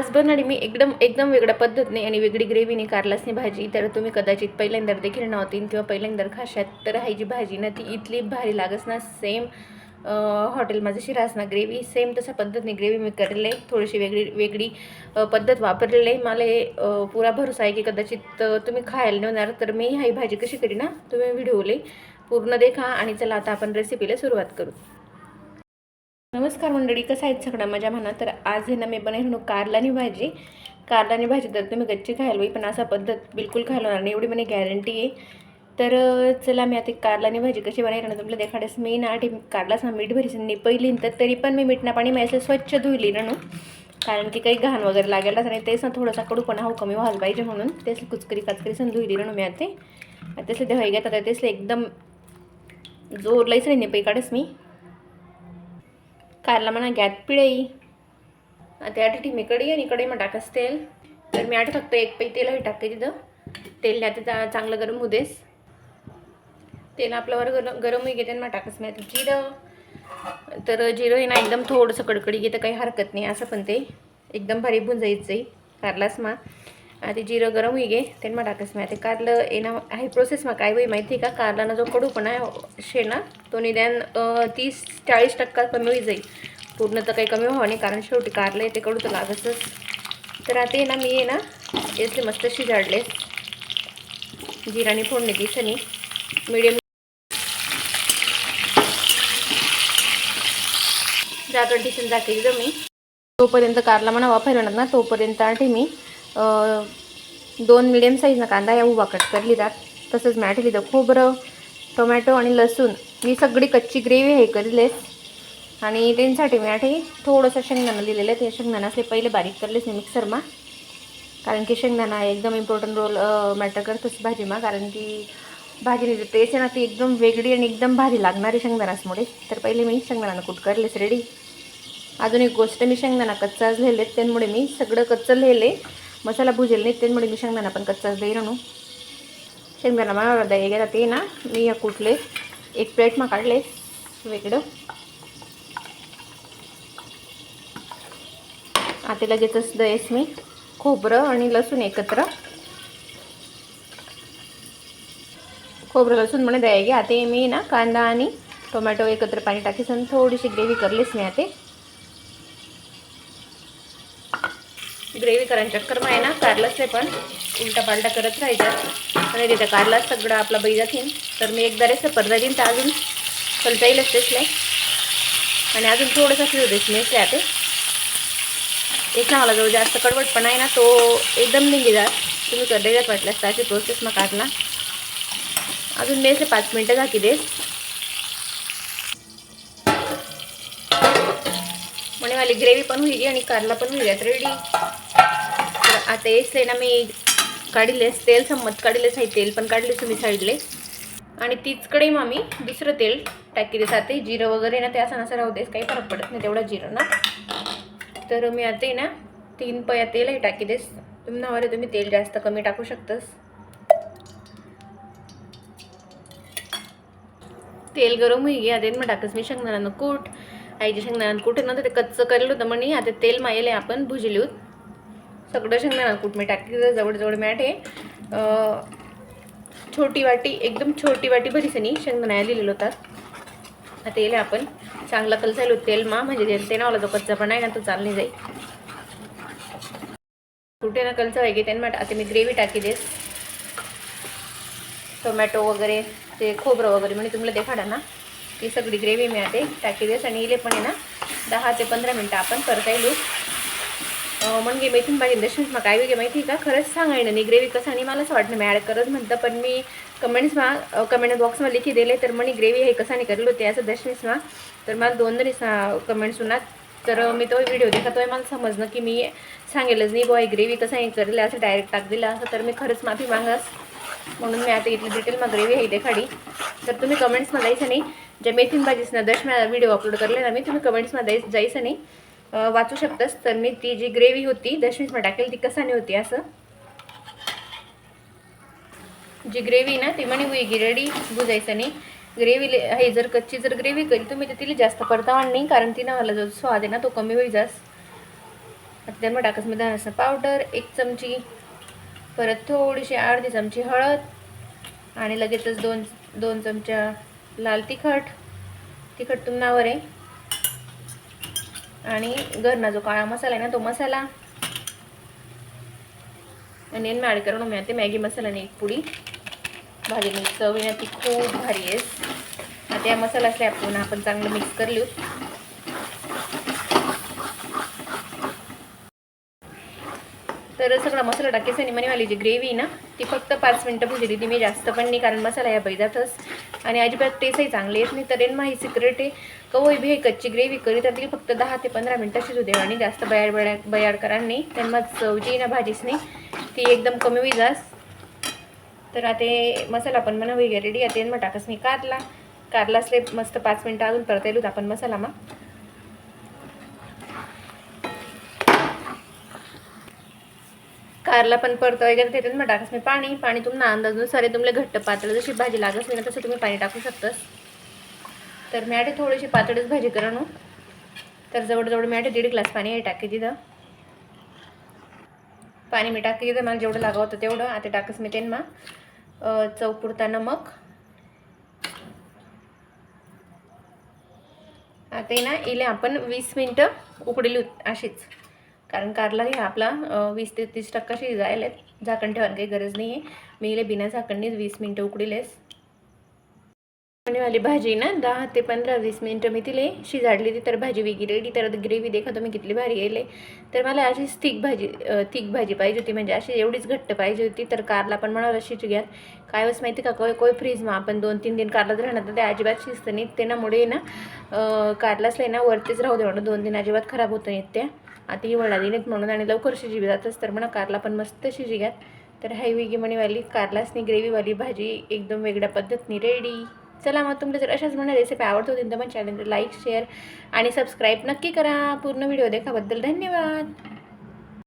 आज आणि मी एकदम एकदम वेगळ्या पद्धतीने आणि वेगळी ग्रेव्हीने कारलासनी भाजी तर तुम्ही कदाचित पहिल्यांदा देखील नव्हती किंवा पहिल्यांदा खाशात तर ही जी भाजी ना ती इथली भारी लागस ना सेम हॉटेल शिरास ना ग्रेव्ही सेम तशा पद्धतीने ग्रेव्ही मी करेल आहे थोडीशी वेगळी वेगळी पद्धत वापरलेली. आहे मला पुरा भरोसा आहे की कदाचित तुम्ही खायला नेणार तर मी ही भाजी कशी करी ना तुम्ही व्हिडिओले पूर्ण देखा आणि चला आता आपण रेसिपीला सुरुवात करू. नमस्कार मंडळी कसं आहेत सगळं माझ्या म्हणा. तर आज हे ना मी बनवून कारलानी भाजी. कारलानी भाजी तर तुम्ही गच्ची खायला होई पण असा पद्धत बिलकुल खायला होणार नाही. एवढी म्हणे गॅरंटी आहे. तर चला मी आता कारलानी भाजी कशी बनायला ना तुम्हाला देखाडस मी ना आठ कारलाच ना मीठ भरीस नाही पहिली तर तरी पण मी मीठना पाणी मी स्वच्छ धुईली ना कारण की काही घाण वगैरे लागेलच आणि तेच ना थोडासा कडूपणा हो कमी व्हायला पाहिजे म्हणून. तेच कुचकरी काचकरी सण धुईली ना मी आता. तेच देवा घेतात. आता एकदम जोर लईच नाही पै काढस मी. कारला म्हणा गॅत पिळई. आता आठ मी कढई आणि इकडे मग टाकस तेल. तर मी आठ फक्त एक पै तेल टाकते तिथं. तेल आता चांगलं गरम होऊ देस. तेल आपल्यावर गरम गरम होई घेते मग टाकस मी आता जिरं. तर जिरं हे ना एकदम थोडंसं कडकडी घेतं काही हरकत नाही असं पण ते. एकदम भारी भुंजायचं आहे. कारलाच मा. आता जिरं गरम होई गे त्यांना मग टाकस मी. आता कारलं येणं आहे प्रोसेस मग काय होई माहिती आहे का? कारलाना जो कडूपणा आहे शे ना तो निदान तीस चाळीस टक्का कमी होई जाईल. पूर्ण तर काही कमी व्हावं नाही कारण शेवटी कारलं आहे ते कडू तर लागतच. तर आता आहे ना मी आहे ना याचे मस्त शिजाडले. जिराणी फोडणी दिसणी मिडियम जागड दिसून जाते एकदम मी. तोपर्यंत कारला म्हणा वापरला ना तोपर्यंत आठी मी. दोन मिडियम साईजनं कांदा या उभा कट कर जात तसंच मॅट लिहितं खोबरं टोमॅटो आणि लसूण ही सगळी कच्ची ग्रेव्ही हे करीलेस आणि त्यांच्यासाठी मी आठी थोडंसं शेंगदाणा लिहिलेलं आहे ते शेंगदाणा असले पहिले बारीक करलेच मी मिक्सरमा कारण की शेंगदाणा एकदम इम्पॉर्टंट रोल मॅटर करतोच भाजीमा. कारण की भाजीने जे टेस्ट आहे ना ती एकदम वेगळी आणि एकदम भारी लागणारी शेंगदाणासमुळे तर पहिले मी शेंगदाणा कुट करलेस रेडी अजून एक गोष्ट मी शेंगदाणा कच्चाच लिहिले त्यामुळे मी सगळं कच्चं लिहिले. मसाला भुजेल नाही त्यामुळे मी शेंगदाणा पण कच्चाच दही आणू. शेंगदाणा मला द्याय गेला ते ना. मी या कुठले एक प्लेटमा काढले वेगळं. आता लगेचच दयेस मी खोबरं आणि लसूण एकत्र. खोबरं लसूण म्हणे द्याय घ्या आता मी ना कांदा आणि टोमॅटो एकत्र पाणी टाकीस आणि थोडीशी ग्रेव्ही करलीस मी आता. ग्रेव्ही करायला चक्कर आहे ना कारलाच आहे पण उलटा पालटा करत राहायचा. आणि तिथं कारलाच सगळं आपला बैजा जातील तर मी एकदा रेस परदा घेईन तर अजून चलता येईलच तेसले आणि अजून थोडंसं फिरू देस मी ते एक ना मला जो जास्त कडवटपणा आहे ना तो एकदम निघे जा तुम्ही करडे जात वाटल्यास त्याची प्रोसेस मग काढला अजून मेसे पाच मिनटं झाकी देस म्हणे वाली ग्रेव्ही पण होईल आणि कारला पण होईल रेडी आता आता आहे ना मी काढलेस तेल संमत काढलेच आहे तेल पण काढलेस मी साईडले. आणि तीचकडे मग आम्ही दुसरं तेल टाकी आता जिरं वगैरे ना ते असं नसं राहू देस काही फरक पडत नाही तेवढा जिरं ना. तर मी आता आहे ना तीन पया तेलही टाकी देस. तुम्ही नावारे तुम्ही तेल जास्त कमी टाकू शकतस. तेल गरम होई गे आता मग टाकस मी शेंगदाण्यानं कूट. आईच्या शेंगदाणा कूट नव्हतं ते कच्चं करेल होतं. म्हणे आता तेल मायले आपण भुजली होत सगळं शेंगदाणा कूट मी टाकली जवळजवळ मी आठे छोटी वाटी एकदम छोटी वाटी भरीसनी शेंगदाणा लिहिलेलं होतात आता येईल आपण. चांगला कलसायलो तेल मा. म्हणजे तेल ते नावाला जो कच्चा पण आहे ना तो चालणे जाईल. कुठे ना कलचा आहे की त्यांना आता मी ग्रेव्ही टाकी देस. टोमॅटो वगैरे ते खोबरं वगैरे म्हणजे तुम्हाला देखाडा ना. ती सगळी ग्रेव्ही मी आता टाकी देस. आणि इले पण आहे ना दहा ते पंधरा मिनटं आपण करता येईल. म्हणजे मेथीन भाजी दशमीच मग काय वेगळे माहिती का? खरंच सांगायला नाही ग्रेव्ही कसं आणि मला असं वाटलं मी ॲड करत म्हणतं पण मी कमेंट्समा कमेंट बॉक्समध्ये लिखी दिले तर म्हणे ग्रेव्ही हे कसाने करेल होते असं दशमीसमा तर मला दोन तरी कमेंट्स सुनात. तर मी तो व्हिडिओ देखतोय मला समजणं की मी सांगेलच नाही बॉय ग्रेव्ही कसं हे करले असं डायरेक्ट टाक दिलं असं. तर मी खरंच माफी मागास. म्हणून मी आता इथली डिटेलमध्ये ग्रेव्ही आहे देखाडी. तर तुम्ही कमेंट्समध्ये जायचं नाही. ज्या मेथीन भाजीसना दशम्या व्हिडिओ अपलोड करले ना मी तुम्ही कमेंट्समध्ये जायचं नाही. वाचू शकतस. तर मी ती जी ग्रेव्ही होती दशमीसमध्ये टाकेल ती कसाने होती? असं. जी ग्रेव्ही ना ती म्हणे होई रेडी बुजायचं नाही. ग्रेव्ही हे जर कच्ची जर ग्रेव्ही करी तुम्ही तर तिला जास्त परतावा नाही कारण तिनं मला जो स्वाद आहे ना तो कमी होईल जास. आता त्यामुळे टाकायचं मी धनाचं पावडर एक चमची परत थोडीशी अर्धी चमची हळद आणि लगेचच दोन दोन चमच्या लाल तिखट. तिखट तुमनावर आहे. आणि घरना जो काळा मसाला आहे ना तो मसाला. आणि ॲड करून मिळते मॅगी मसाल्याने एक पुडी भाजी मिक्स. चव आहे ना ती खूप भारी आहे. आता या मसाला स्लॅब आपण चांगलं मिक्स करली तर सगळा मसाला टाकेस आणि मनीवाली जी ग्रेव्ही ना ती फक्त पाच मिनटं भुजली. ती मी जास्त पण नाही कारण मसाला या बैजातच. आणि अजिबात टेस्टही चांगले येत नाही. तर माझी सिक्रेट आहे. कवई भे कच्ची ग्रेव्ही करी तर ती फक्त दहा ते पंधरा मिनटं शिजू देवा आणि जास्त बयाड बया बयाड करा नाही. त्यांना चवजी ना भाजीच नाही ती एकदम कमी होई जास. तर आता मसाला पण म्हणा वगैरे रेडी आता मग टाकस मी कारला. कारला असले मस्त पाच मिनटं अजून परत येलो आपण मसाला मग. कारला पण परत वगैरे त्याच्यात मग टाकस मी पाणी पाणी तुम्हाला अंदाजून आहे तुम्हाला घट्ट पातळ जशी भाजी लागत नाही तसं तुम्ही पाणी टाकू शकतास. तर मी आटे थोडीशी पातळीच भाजी करा हो. तर जवळजवळ मी आटे दीड ग्लास पाणी आहे टाकी तिथं. पाणी मी टाकी तिथं मला जेवढं लागत होतं तेवढं. आता टाकस मी ते मग चौपुरता नमक आता ना इले आपण वीस मिनटं उकडली अशीच. कारण कारलाही आपला वीस ते तीस टक्का शिजायला झाकण ठेवायला काही गरज नाही आहे मी इले बिना झाकणनीच वीस मिनटं उकडीलेस. वाली भाजी ना दहा ते पंधरा वीस मिनटं मी तिले शिजाडली ती तर भाजी वेगळी रेडी. तर ग्रेव्ही देखा तुम्ही किती भारी येले तर मला अशीच थिक भाजी थिक भाजी पाहिजे होती. म्हणजे अशी एवढीच घट्ट पाहिजे होती. तर कारला पण म्हणाला शिजू घ्यात काय वेळेस माहिती का कोय कोय फ्रीजमा आपण दोन तीन दिन कारलाच राहणार. तर ते अजिबात शिजतं नाही त्यामुळे ना कारलाच ना वरतीच राहू दे म्हणून दोन दिन अजिबात खराब होतं नाहीत त्या. आता ही वळा दिनेत म्हणून आणि लवकर शिजी जातच तर म्हणा कारला पण मस्त शिजी घ्यात तर हाय वेगी मणीवाली कारलासनी ग्रेव्हीवाली भाजी एकदम वेगळ्या पद्धतीने रेडी चला मग तुमच्या जर अशाच म्हणा रेसिपी आवडत होती तर पण चॅनल लाईक शेअर आणि सबस्क्राईब नक्की करा. पूर्ण व्हिडिओ देखाबद्दल धन्यवाद.